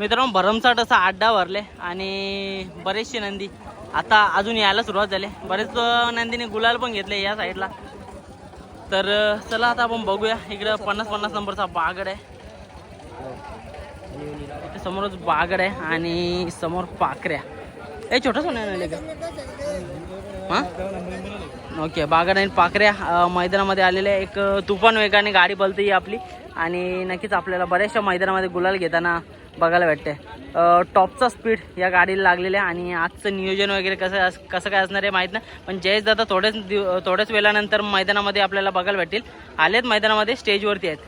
मित्रांनो भरमसाठ असा आड्डा भरले आणि बरेचसे नंदी आता अजून यायला सुरुवात झाली. बरेच नंदीने गुलाल पण घेतले या साईडला. तर चला आता आपण बघूया. इकडं पन्नास पन्नास नंबरचा बागड आहे. इथे समोरच बागड आहे आणि समोर पाकऱ्या ए छोटा सोन्या का? हां? ओके बागड आणि पाकऱ्या मैदानामध्ये आलेल्या एक तुफान वेगाने गाडी बलते ही आपली. आणि नक्कीच आपल्याला बऱ्याचशा मैदानामध्ये गुलाल घेताना बघायला भेटते. टॉपचा स्पीड या गाडीला लागलेला आहे आणि आजचं नियोजन वगैरे कसं अस- कसं काय असणार आहे माहीत नाही. पण जयेश दादा थोड्याच दिव थोड्याच वेळानंतर मैदानामध्ये आपल्याला बघायला भेटतील. आलेत मैदानामध्ये स्टेजवरती आहेत.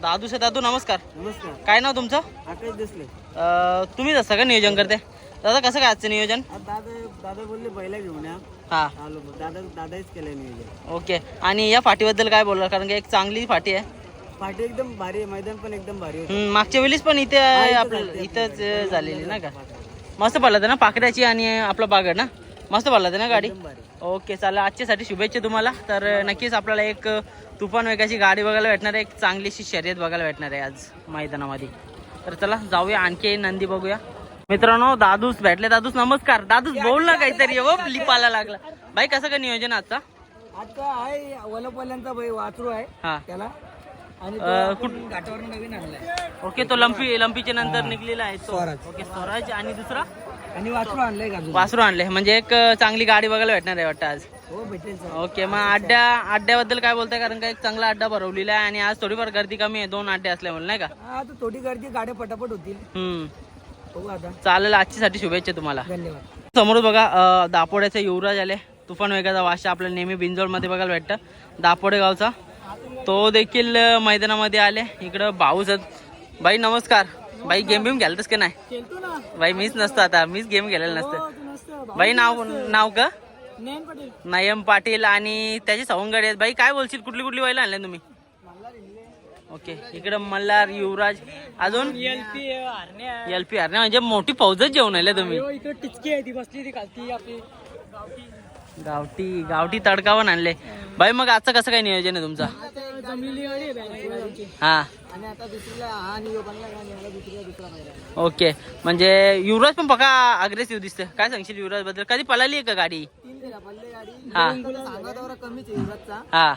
दादू से दादू नमस्कार. नमस्कार. काय नाव तुमचं? आकाश दिसले. अं, तुम्हीच असं का नियोजन करते? दादा कसं काय आजचं नियोजन? दादा दादा बोलले पहिला घेऊन या. हां. दादा दादाच केलंय नियोजन. ओके. आणि या फाटीबद्दल काय बोलणार? कारण की एक चांगली फाटी आहे. पाठी एकदम भारी आहे मैदान पण एकदम भारी होतं. हम्म, मागच्या वेळीच पण इथे आपलं इथंच झालेली ना का? मस्त पडलं ना पाकड्याची आणि आपलं बागड ना? मस्त पडलं ना गाडी? ओके चालेल आजच्यासाठी शुभेच्छा तुम्हाला. तर नक्कीच आपल्याला एक तुफान वेगाची गाडी बघायला भेटणार आहे एक चांगलीशी शर्यत बघायला भेटणार आहे आज मैदानामध्ये. तर चला जाऊया आणखी नंदी बघूया. मित्रांनो दादूस भेटले. दादूस नमस्कार. दादूस बोल ना काहीतरी हो लिपाला लागला. बाई कसं काय नियोजन आजचा? आता आहे वलपल्यांचा बाई वासरू आहे. हा. त्याला नवीन आणलाय. ओके तो लंपी लंपीच्या नंतर निघलेला आहे तो. स्वराज. ओके स्वराज आणि दुसरा? आणि वासरू आणलंय? वासरू आणले म्हणजे एक अं, चांगली गाडी बघायला भेटणार आहे वाटतं आज. हो भेटेल ओके मग अड्ड्या अड्ड्याबद्दल काय बोलताय? कारण का एक चांगला अड्डा भरवलेला आहे आणि आज थोडीफार गर्दी कमी आहे. दोन अड्डे असल्यामुळे नाही का? हा आता थोडी गर्दी गाड्या पटापट होतील. हम्म. बघू आता. चालेल आजच्यासाठी शुभेच्छा तुम्हाला. धन्यवाद. समोर बघा अं, दापोड्याचे युवराज आले. तुफान वेगाचा वाशा आपल्याला नेहमी बिंजोडमध्ये बघायला भेटतं. दापोडे गावचा. तो देखील मैदानामध्ये आले. इकडं भाऊच बाई नमस्कार. बाई गेम बिम खेळतस का नाही? बाई मीच नसतो आता. मीच गेम खेळलेला नसतं. हो. बाई नाव नाव का? नयम पाटील. आणि त्याचे सवंगडी आहेत. बाई काय बोलशील? कुठली कुठली बैल आणले तुम्ही? ओके. इकडं मल्हार युवराज. अजून? एल पी हरण्या. म्हणजे मोठी फौजच जेवण आले तुम्ही. टिचकी आहे ती बसली ती खालती आपली. गावठी गावठी तडका पण आणले. बाई मग आजचं कसं काय नियोजन आहे तुमचं. हा. ओके. म्हणजे युवराज पण बघा अग्रेसिव्ह दिसतं काय सांगशील युवराजबद्दल कधी पळाली आहे का गाडी? हा. हा.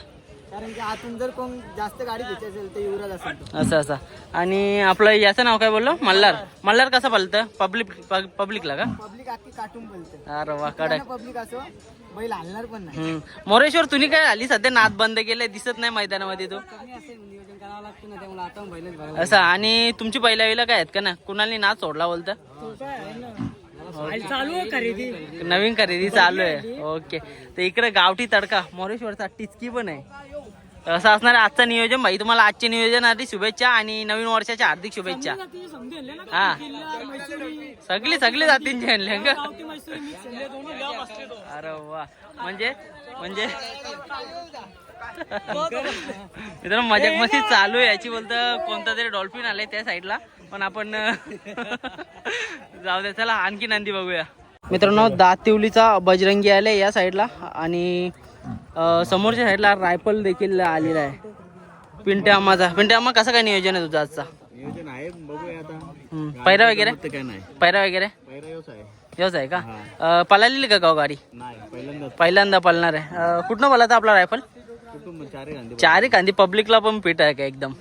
कारण की आतून जर कोण जास्त गाडी घ्यायची असेल तर युवराज असेल. असं असं. आणि आपलं याचं नाव काय बोललो? मल्हार. मल्हार कसं पळतं? पब्लिक पब्लिकला का? पब्लिक अख्खी काटून बोलते अरे वा कडक. पब्लिक असो. बैल हलणार पण नाही. हम्म. मोरेश्वर तुम्ही काय आली सध्या नाद बंद केलंय? दिसत नाही मैदानामध्ये तू. कमी असेल नियोजन करावं लागतं ना त्यामुळे आता पण बैलच बघायला असं. आणि तुमची पहिल्या वेळेला काय आहेत का ना? कुणाला नाद सोडला बोलतं? चालू आहे खरेदी. नवीन खरेदी चालू आहे. ओके. तर इकडे गावठी तडका. मोरेश्वरचा टिचकी पण आहे. असं असणार आहे आजचं नियोजन. भाई तुम्हाला आजचे नियोजन आधी शुभेच्छा आणि नवीन वर्षाच्या हार्दिक शुभेच्छा. हा. सगळी सगळी जातींचे आणले का? अरे वा. म्हणजे म्हणजे? मित्रांनो मजाक मस्ती चालू आहे. याची बोलतं कोणता तरी डॉल्फिन आलाय त्या साईडला. पण आपण जाऊ दे चला आणखी नंदी बघूया. मित्रांनो दातिवलीचा बजरंगी आले या साईडला. आणि समोरच्या साईडला रायफल देखील आलेला आहे. पिंटे अम्माचा. पिंटे अम्मा कसं काय नियोजन आहे तुझं आजचा? नियोजन आहे बघूया आता. पैरा वगैरे? काय नाही. पैरा वगैरे? योच आहे. का? अं, पळालेली का गाव गाडी पहिल्यांदा पळणार आहे. कुठनं पळायचा आपला रायफल? चारी कांदी. पब्लिकला पण पीठ आहे का एकदम?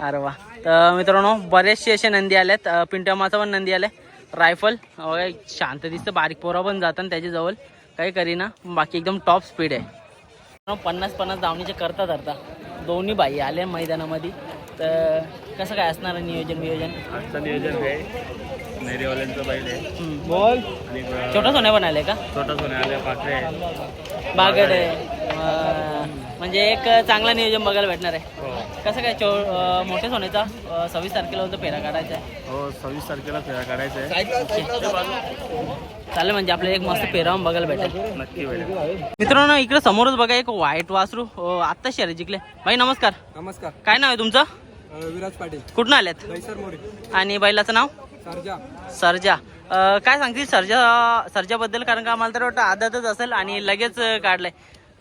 अरे वा. तर मित्रांनो बरेचसे असे नंदी आलेत. पिंटमाचा पण नंदी आले रायफल. वगैरे शांत दिसतं. बारीक पोरा पण जातात त्याच्याजवळ. काही करीना. बाकी एकदम टॉप स्पीड आहे. पन्नास पन्नास धावणीचे करता धरता दोन्ही बाई आले मैदानामध्ये. तर कसं काय असणार आहे नियोजन नियोजन आजचं नियोजन आहे नेरेवाल्यांचं बैल आहे. बोल. आणि ब- छोटा सोन्या पण आले का? छोटा सोने आले पाखरे आहे. बागड आहे. अं, म्हणजे एक चांगला नियोजन बघायला भेटणार आहे. हो. कसं काय चो अं, मोठ्या सोन्याचा अं, सव्वीस तारखेला होतं फेरा काढायचा आहे? हो सव्वीस तारखेला फेरा काढायचा आहे. चालेल म्हणजे आपल्याला एक मस्त पेरावून बघायला भेटेल. नक्की वेळ मित्रांनो इकडे समोरच बघा एक व्हाईट वासरू. अं, आत्ता शहर जिंकले. भाई नमस्कार. नमस्कार. काय नाव आहे तुमचं? विराज पाटील. कुठून आल्यात मोरे. आणि बैलाचं नाव? सरजा. अं, काय सांगतील सर्जा सर्जाबद्दल? कारण का आम्हाला तर वाटतं आदतच असेल आणि लगेच काढलंय.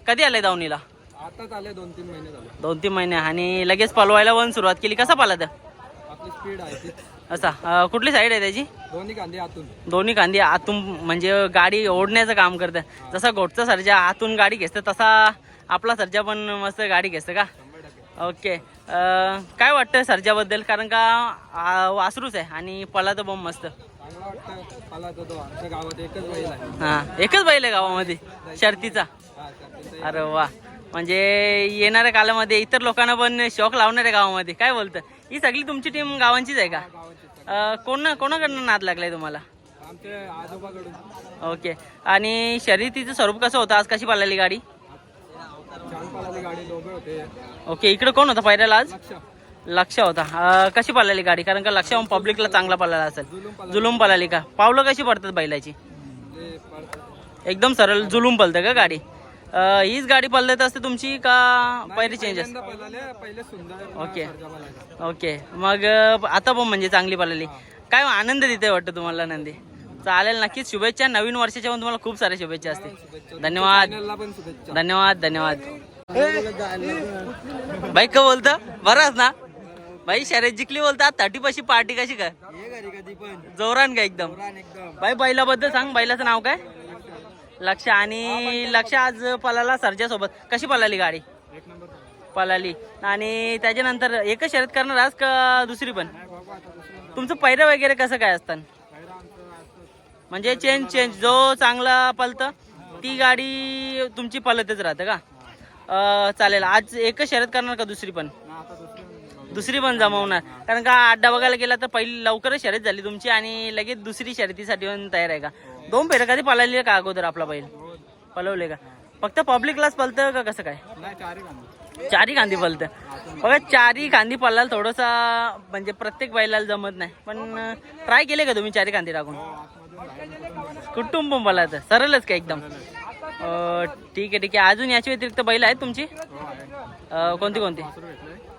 कधी आलंय दावणीला? आताच आले दोन तीन महिने झाले. दोन तीन महिने. आणि लगेच पलवायला पण सुरुवात केली. कसा पाला तर आपली स्पीड आहे ती. असा. अं, कुठली साईड आहे त्याची? दोन्ही कांदे आतून. दोन्ही कांदी आतून म्हणजे गाडी ओढण्याचं काम करतं. जसा गोटचा सर्जा आतून गाडी घेसतं तसा आपला सर्जा पण मस्त गाडी घेसतं का? ओके. काय वाटतं सर्जाबद्दल? कारण का वासरूच आहे आणि पलाचं बॉम्ब मस्त. एकच बैल आहे. हां एकच बैल आहे गावामध्ये? शर्तीचा? तर अरे वा. म्हणजे येणाऱ्या कालामध्ये इतर लोकांना पण शौक लावणार आहे गावामध्ये. काय बोलतं? ही सगळी तुमची टीम गावांचीच आहे का? कोण कोणाकडनं नाद लागलाय तुम्हाला? ओके. आणि शर्यतीचं स्वरूप कसं होतं? आज कशी पाळलेली गाडी छान पळाली गाडी दोघे होते ओके इकडे कोण होता पायऱ्याला आज? लक्ष. होता. कशी पाळलेली गाडी? कारण का लक्ष पब्लिकला चांगला पळाला असेल. जुलूम पळाली का? पावलं कशी पडतात बैलाची? एकदम सरळ जुलूम पळतं का गाडी? हीच गाडी पळत असते तुमची का पहिले सुंदर ओके. ओके. मग आता पण म्हणजे चांगली पळाली. काय आनंद देते वाटतं तुम्हाला नंदी? चालेल नक्कीच. शुभेच्छा. नवीन वर्षाच्या पण तुम्हाला खूप साऱ्या शुभेच्छा असतील. धन्यवाद. धन्यवाद धन्यवाद. बाई का बोलतं? बराच ना? बाई शर्यत जिंकली बोलता थर्टी पशी पार्टी कशी काय? जोरान का एकदम? पुराण बाई बैलाबद्दल सांग बैलाचं नाव काय? लक्ष आणि लक्ष आज पलाला सर्जा सोबत. कशी पलाली गाडी? पलाली. आणि त्याच्यानंतर एकच शर्यत करणार आज का दुसरी पण? तुमचं पैरं वगैरे कसं काय असतं? म्हणजे चेंज चेंज जो चांगला पलतं ती गाडी तुमची पलतच राहते का? चालेल. आज एकच शर्यत करणार का दुसरी पण? दुसरं पण जमवणार. कारण का अड्डा बघायला गेला तर पहिली लवकरच शर्यत झाली तुमची आणि लगेच दुसरी शर्यतीसाठी पण तयार आहे का? दोन फेऱ्या कधी पळाली का अगोदर आपला बैल? पळवले का? फक्त पब्लिकलाच पलतं का कसं काय? चारी कांदे. पलतं बघा चारी कांदी पळायला थोडंसा म्हणजे प्रत्येक बैलाला जमत नाही. पण ट्राय केले का तुम्ही चारी कांदी टाकून? कुटुंब पण पळायचं. सरळच का एकदम? ठीक आहे ठीक आहे. अजून याच्या व्यतिरिक्त बैल आहेत तुमची? कोणती कोणती?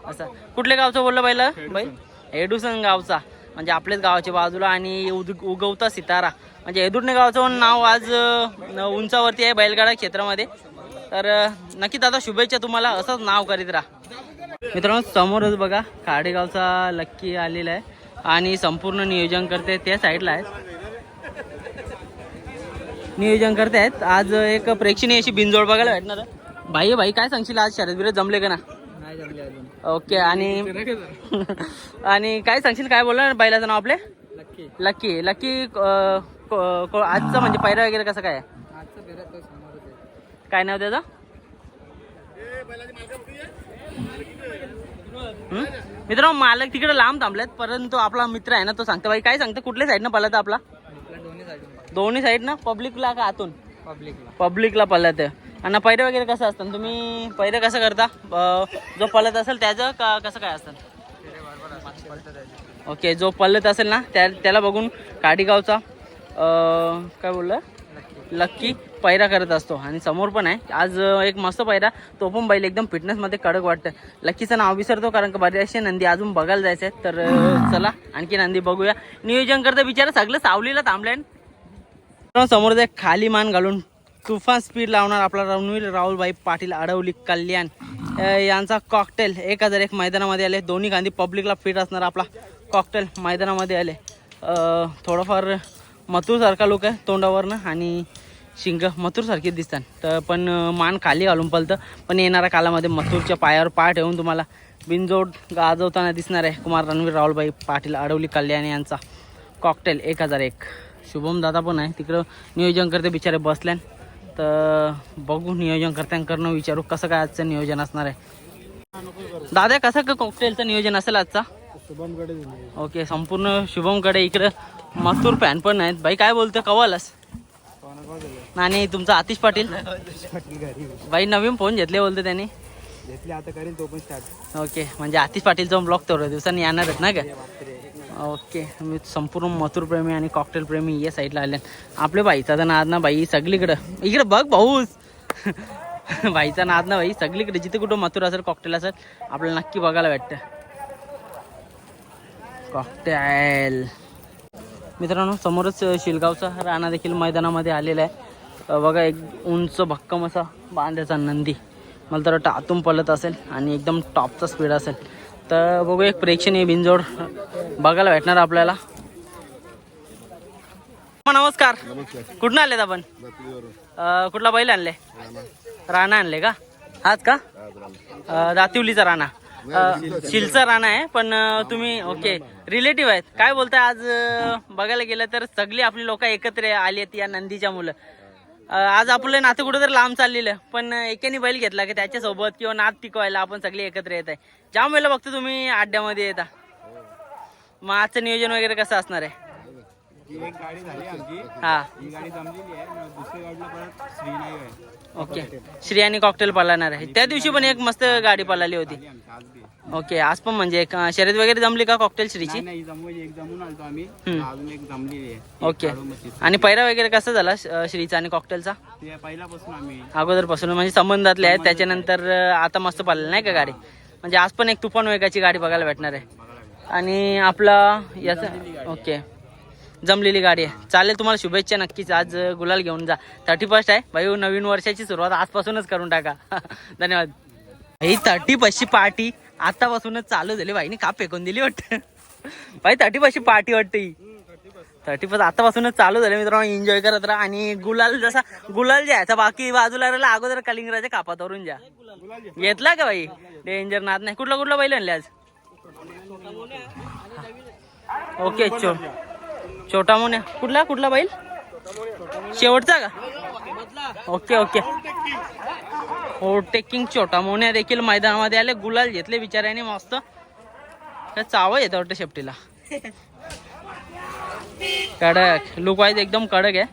असं. कुठल्या गावचं बोललं बैल? बैल? एडुसन गावचा. म्हणजे आपल्याच गावाच्या बाजूला आणि उद- उगवता सितारा. म्हणजे एदुर्णे गावचं नाव आज उंचावरती आहे बैलगाडा क्षेत्रामध्ये. तर नक्की नक्कीच शुभेच्छा तुम्हाला. असंच नाव करीत राहा. मित्रांनो समोरच बघा खाडेगावचा लक्की आलेला आहे. आणि संपूर्ण नियोजन करते त्या साईडला आहे. नियोजन करते आहेत आज एक प्रेक्षणीय अशी बिनजोड बघायला भेटणार. भाई भाई काय सांगशील आज? शरद बिरत जमले का ना? नाही जमले अजून. ओके आणि आणि काय सांगशील? काय बोलणार बैलाचं नाव आपले? नक्की लकी लकी अं, को- को- आजचं म्हणजे पैरा वगैरे कसं काय? काय नाव त्याचं? मित्रांनो मालक तिकडे लांब थांबलेत परंतु आपला मित्र आहे ना तो सांगतो. बाई काय सांगतो? कुठल्या साईडनं पळत आपला? दोन्ही साईड साईडनं पब्लिकला का आतून? पब्लिकला पब्लिकला पळत आणि पैरे वगैरे कसं असतं तुम्ही पैरे कसं करता? जो पळत असेल त्याचं का कसं काय असतं? असतात ओके जो पळत असेल ना त्या त्याला बघून काडीगावचा काय बोललं? लक्की. पैरा करत असतो. आणि समोर पण आहे. आज एक मस्त पैरा. तो पण बैल एकदम फिटनेसमध्ये कडक वाटतं लक्कीचं नाव विसरतो कारण का बऱ्याचशे नंदी अजून बघायला जायचे तर चला आणखी नंदी बघूया. नियोजन करतं बिचारा सगळं सावलीला थांबलंय. समोर एक खाली मान घालून तुफान स्पीड लावणार आपला रणवीर राहुलभाई पाटील अडवली कल्याण यांचा कॉकटेल एक हजार एक मैदानामध्ये आले. दोन्ही गांधी पब्लिकला फिट असणार आपला कॉकटेल मैदानामध्ये आले. थोडंफार मथुरसारखा लोक आहे तोंडावरनं आणि शिंग मथुरसारखी दिसतात. तर पण मान खाली घालून पलतं. पण येणाऱ्या कालामध्ये मथुरच्या पायावर पाय ठेवून तुम्हाला बिनजोड गाजवताना दिसणार आहे कुमार रणवीर राहुलभाई पाटील अडवली कल्याण यांचा कॉकटेल एक हजार एक. शुभम दादा पण आहे. तिकडं नियोजन करते बिचारे बसल्यान. तर बघू नियोजन करत्यांकडनं विचारू कसं काय आजचं नियोजन असणार आहे. दादा कसं का कॉकटेलचं नियोजन असेल आजचा? शुभमकडे ओके संपूर्ण शुभमकडे इकडं मथुर फॅन पण आहेत. बाई काय बोलतं कवालस? आणि तुमचा आतिश पाटील? बाई नवीन फोन घेतले बोलते त्यांनी. घेतली आता करेल तो पण स्टार्ट ओके म्हणजे आतिश पाटीलचा ब्लॉग थोड्या दिवसांनी येणार आहेत ना का ओके मी संपूर्ण मथुर प्रेमी आणि कॉकटेल प्रेमी या साईडला आले. आपल्या बाईचा तर नाद ना बाई सगळीकडं. इकडं बघ भाऊस. बाईचा नाद ना बाई सगळीकडे. जिथे कुठं मथुर असेल कॉकटेल असेल आपल्याला नक्की बघायला वाटतं कॉकटेल मित्रांनो समोरच शिलगावचा राणा देखील मैदानामध्ये आलेला आहे. बघा एक उंच भक्कम असा बांध्याचा नंदी. मला तर वाटतं आतून पळत असेल आणि एकदम टॉपचा स्पीड असेल. तर बघू एक प्रेक्षणीय बिनजोड बघायला भेटणार आपल्याला. नमस्कार नमस्कार. कुठून आलेत आपण? कुठला बैल आणले? राणा आणले का? आज का? दातिवलीचा राणा. शिलचा राणा आहे पण तुम्ही ओके रिलेटिव्ह आहेत. काय बोलताय? आज बघायला गेलं तर सगळी आपली लोक एकत्र आली आहेत या नंदीच्या मुलं. आज आपलं नातं कुठेतरी लांब चाललेलं पण एकेने बैल घेतला की त्याच्यासोबत किंवा नात टिकवायला आपण सगळे एकत्र येत आहे. ज्या वेळेला बघतो तुम्ही अड्ड्यामध्ये येता. मग आजचं नियोजन वगैरे कसं असणार आहे? हा. ओके. श्री आणि कॉकटेल पळणार आहे. त्या दिवशी पण एक मस्त गाडी पळाली होती. ओके आज पण म्हणजे शर्यत वगैरे जमली का कॉकटेल श्रीची? नाही नाही जमवायची एक जमून आलतो आम्ही. हम्म. अजून एक जमलेली आहे. ओके. आणि पैरा वगैरे कसा झाला अं, श्रीचा आणि कॉकटेलचा ते पहिल्यापासून आम्ही अगोदरपासून म्हणजे संबंधातले आहेत त्याच्यानंतर अं, आता मस्त पळाली नाही का गाडी? म्हणजे आज पण एक तुफान वेगाची गाडी बघायला भेटणार आहे. बघायला लागलो. आणि आपला याचा ओके. जमलेली गाडी आहे. चालेल तुम्हाला शुभेच्छा नक्कीच. आज अं, गुलाल घेऊन जा. थर्टी फर्स्ट आहे. भाई नवीन वर्षाची सुरुवात आजपासूनच करून टाका. धन्यवाद. ही थर्टी फर्स्टची पार्टी आतापासूनच चालू झाले भाईने का फेकून दिली वाटतं. भाई थर्टी पाशी पार्टी वाटते थर्टी पास आतापासूनच चालू झाले मित्रांनो एन्जॉय करत राहा आणि गुलाल जसा गुलाल जायचा बाकी बाजूला राहिला अगोदर कलिंगराच्या कापातवरून जा. घेतला का भाई डेंजर नाद नाही. कुठला कुठला बैल आणले आज? ओके चो छोटा मोन्या. कुठला कुठला बैल शेवटचा का? Okay okay. ओव्हरटेकिंग छोटा मोन्या देखील मैदानामध्ये आले. गुलाल घेतले बिचाऱ्याने मस्त. काय चावं येतं वाटतं शेपटीला. कडक. लुक वाईज एकदम कडक आहे.